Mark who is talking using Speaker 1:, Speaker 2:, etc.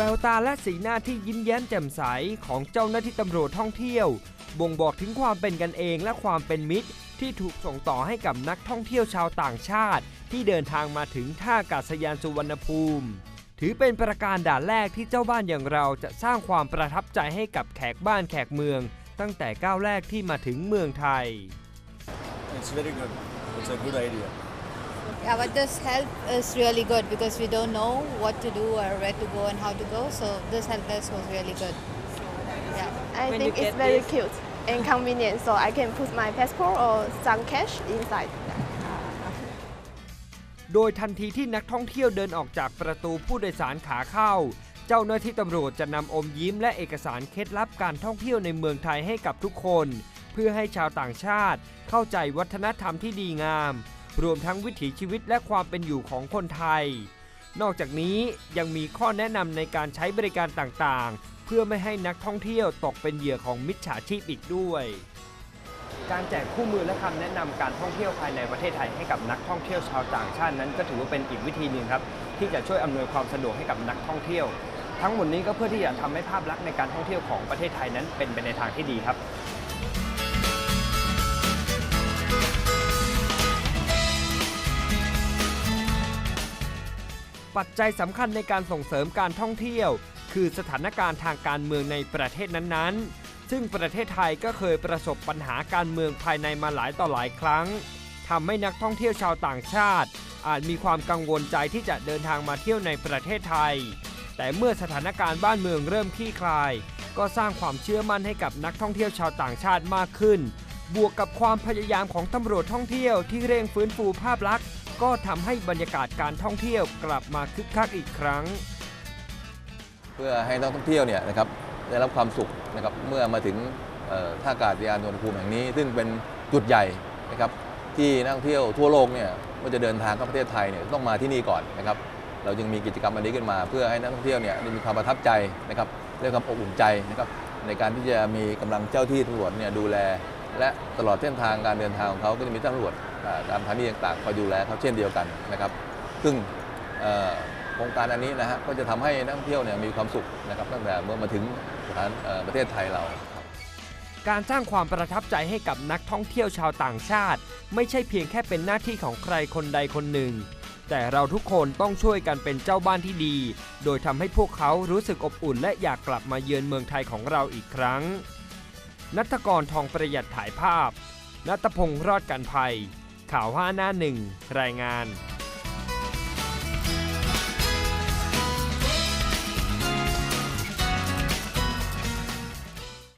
Speaker 1: แววตาและสีหน้าที่ยิ้มแย้มแจ่มใสของเจ้าหน้าที่ตำรวจท่องเที่ยว บ่งบอกถึงความเป็นกันเองและความเป็นมิตร ที่ถูกส่งต่อให้กับนักท่องเที่ยวชาวต่างชาติ ที่เดินทางมาถึงท่าอากาศยานสุวรรณภูมิ ถือเป็นประการด่านแรกที่เจ้าบ้านอย่างเราจะสร้างความประทับใจให้กับแขกบ้านแขกเมือง ตั้งแต่ก้าวแรกที่มาถึงเมืองไทย
Speaker 2: It's very good. It's a good idea.
Speaker 3: Yeah, but this help is really good because we don't know what to do or where to go and how to go. So this help desk was really good. Yeah.
Speaker 4: I
Speaker 1: When
Speaker 4: think
Speaker 1: you
Speaker 4: it's
Speaker 1: get
Speaker 4: very
Speaker 1: this-
Speaker 4: cute and convenient, so I can put my passport or some cash inside.
Speaker 1: โดยทันทีที่นักท่องเที่ยวเดินออกจากประตูผู้โดยสารขาเข้า เจ้าหน้าที่ตำรวจจะนำอมยิ้มและเอกสารเคล็ดลับการท่องเที่ยวในเมืองไทยให้กับทุกคน เพื่อให้ชาวต่างชาติเข้าใจวัฒนธรรมที่ดีงาม รวมทั้งวิถีชีวิตและความเป็นอยู่ของคนไทย นอกจากนี้ยังมีข้อแนะนำในการใช้บริการต่างๆ เพื่อไม่ให้นักท่องเที่ยวตกเป็นเหยื่อของมิจฉาชีพอีกด้วย การแจกคู่มือและคำแนะนำการท่องเที่ยวภายในประเทศไทยให้กับนักท่องเที่ยวชาวต่างชาตินั้น ก็ถือว่าเป็นอีกวิธีหนึ่งครับ ที่จะช่วยอำนวยความสะดวกให้กับนักท่องเที่ยว ทั้งหมดนี้ก็เพื่อที่จะทำให้ภาพลักษณ์ในการท่องเที่ยวของประเทศไทยนั้นเป็นไปในทางที่ดีครับ ปัจจัยสำคัญในการส่งเสริมการท่องเที่ยว คือสถานการณ์ทางการเมืองในประเทศนั้นๆ ซึ่งประเทศไทยก็เคยประสบปัญหาการเมืองภายในมาหลายต่อหลายครั้งทำให้นักท่องเที่ยวชาวต่างชาติ อาจมีความกังวลใจที่จะเดินทางมาเที่ยวในประเทศไทย แต่เมื่อสถานการณ์บ้านเมืองเริ่มคลี่คลาย ก็สร้างความเชื่อมั่นให้กับนักท่องเที่ยวชาวต่างชาติมากขึ้น บวกกับความพยายามของตำรวจท่องเที่ยวที่เร่งฟื้นฟูภาพลักษณ์ ก็ทำให้บรรยากาศการท่องเที่ยวกลับมาคึกคักอีกครั้ง
Speaker 5: เพื่อให้นักท่องเที่ยวเนี่ยนะครับได้รับความสุขนะครับเมื่อมาถึงท่าอากาศยานสุวรรณภูมิแห่งนี้ ซึ่งเป็นจุดใหญ่นะครับที่นักท่องเที่ยวทั่วโลกเนี่ยเมื่อจะเดินทางเข้าประเทศไทยเนี่ยต้องมาที่นี่ก่อนนะครับเราจึงมีกิจกรรมอันนี้ขึ้นมา เพื่อให้นักท่องเที่ยวเนี่ยได้มีความประทับใจนะครับได้ความอบอุ่นใจนะครับในการที่จะมีกำลังเจ้าที่ตำรวจเนี่ยดูแล และตลอดเส้นทางการเดินทางของเขาก็จะมีตำรวจตามสถานีต่างๆคอยดูแลเขาเช่นเดียวกันนะครับ ซึ่งโครงการอันนี้นะฮะก็จะทำให้นักท่องเที่ยวเนี่ยมีความสุขนะครับตั้งแต่เมื่อมาถึงสถานประเทศไทยเรา
Speaker 1: การสร้างความประทับใจให้กับนักท่องเที่ยวชาวต่างชาติ ไม่ใช่เพียงแค่เป็นหน้าที่ของใครคนใดคนหนึ่ง แต่เราทุกคนต้องช่วยกันเป็นเจ้าบ้านที่ดี โดยทำให้พวกเขารู้สึกอบอุ่นและอยากกลับมาเยือนเมืองไทยของเราอีกครั้ง นัทกรทองประหยัดถ่ายภาพ นัตพงศ์รอดกันภัย ข่าวห้าหน้าหนึ่ง รายงาน